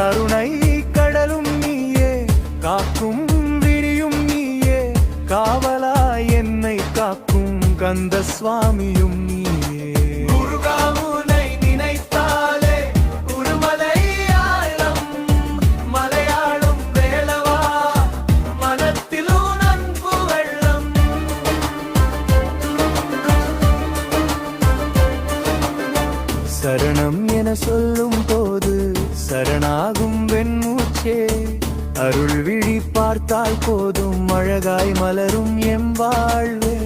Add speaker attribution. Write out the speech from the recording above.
Speaker 1: கருணை கடலும் நீயே காக்கும் விரியும் நீயே காவலா என்னை காக்கும் கந்த சுவாமியும் நீயே. முருகாமுனை நினைத்தாலே உருமலை சொல்லும் போது சரணாகும் வெண்மூச்சே அருள் விழி பார்த்தால் போதும் அழகாய் மலரும் எம் வாழ்வே.